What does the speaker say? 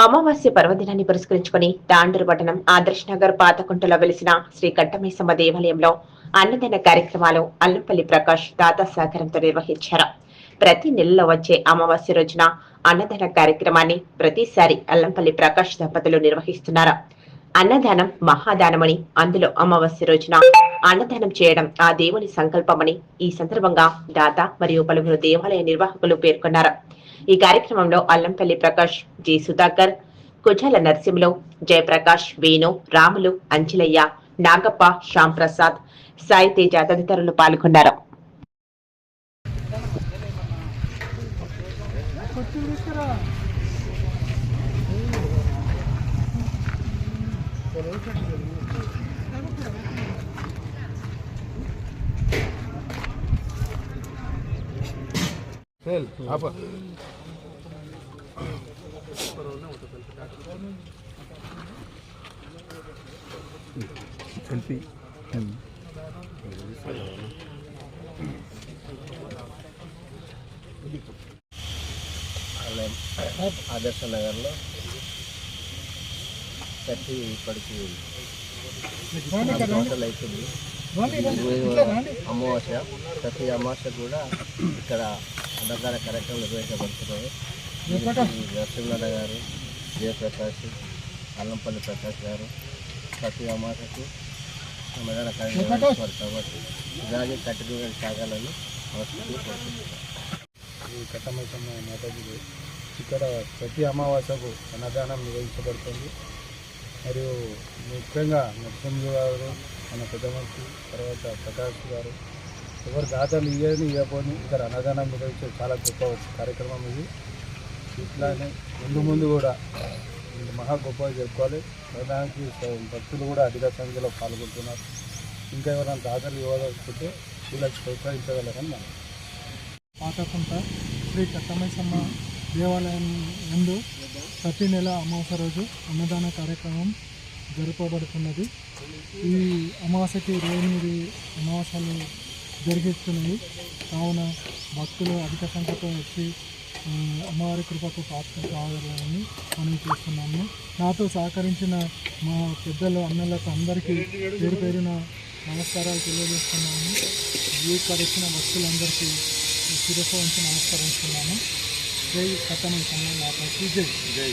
అమావాస్య పర్వదినాన్ని పురస్కరించుకుని తాండూరు పట్టణం ఆదర్శ్ నగర్ పాతకుంటలో వెలిసిన శ్రీ కట్టమేసమ్మ దేవాలయంలో అన్నదాన కార్యక్రమాలు అల్లంపల్లి ప్రకాష్ దాతా సహకారంతో నిర్వహించారు. ప్రతి నెలలో వచ్చే అమావాస్య రోజున అన్నదాన కార్యక్రమాన్ని ప్రతిసారి అల్లంపల్లి ప్రకాష్ దంపతులు నిర్వహిస్తున్నారు. అన్నదానం మహాదానమని అందులో అమావాస్య రోజున అన్నదానం చేయడం ఆ దేవుని సంకల్పమని ఈ సందర్భంగా దాత మరియు పలువురు దేవాలయ నిర్వాహకులు పేర్కొన్నారు. ఈ కార్యక్రమంలో అల్లంపల్లి ప్రకాష్ జి సుధాకర్ కుజాల నరసింహులు జయప్రకాష్ వేణు రాములు అంచిలయ్య నాగప్ప శ్యామ్ ప్రసాద్ సాయి తేజ తదితరులు పాల్గొన్నారు. Sel, apa? Selfie. అలా ఆదర్శ నగర్లో కట్టి ఇప్పటికి నాలుగు సంవత్సరాలు అవుతుంది ఇది అమావాస్య ప్రతి అమావాస్య కూడా ఇక్కడ అన్నదాన కార్యక్రమం నిర్వహించబడుతున్నాయి. నరసింహన్న గారు జయప్రకాష్ అల్లంపల్లి ప్రకాష్ గారు ప్రతి అమావాస్యకు అన్నదాన కార్యక్రమం కాబట్టి ఇలాగే కట్టుగా సాగాలని ఈ కట్టమైసమ్మ మాతాజీ ఇక్కడ ప్రతి అమావాస్యకు అన్నదానం నిర్వహించబడుతుంది. మరియు ముఖ్యంగా నరసింహ గారు మన పెద్ద తర్వాత ప్రకాష్ గారు ఎవరు దాతలు ఇయ్యని ఇవ్వబోని ఇక్కడ అన్నదానం నిర్వహించే చాలా గొప్ప కార్యక్రమం ఇది. ఇట్లానే ముందు ముందు కూడా మహా గొప్పగా చెప్పుకోవాలి ప్రధానికి భక్తులు కూడా అధిక సంఖ్యలో పాల్గొంటున్నారు. ఇంకా ఎవరైనా దాతలు ఇవ్వదలుచుకుంటే వీళ్ళకి ప్రోత్సహించగలరని మనం. పాతకుంట శ్రీ కట్టమైసమ్మ దేవాలయం ముందు ప్రతి నెల అమావాస రోజు అన్నదాన కార్యక్రమం జరపబడుతున్నది ఈ అమావాస్యకి ఇరవై ఎనిమిది జరిగిస్తున్నాయి. కావున భక్తులు అధిక సంఖ్యతో వచ్చి అమ్మవారి కృపకు పాత్ర కావాలని మనం చేస్తున్నాము. నాతో సహకరించిన మా పెద్దలు అన్నలకు అందరికీ పేరు పేరున నమస్కారాలు తెలియజేస్తున్నాము. ఇక్కడ వచ్చిన భక్తులందరికీ శిరస్సు వంచి నమస్కరిస్తున్నాను జై కథమ సమయం మాతాకి జై. జై.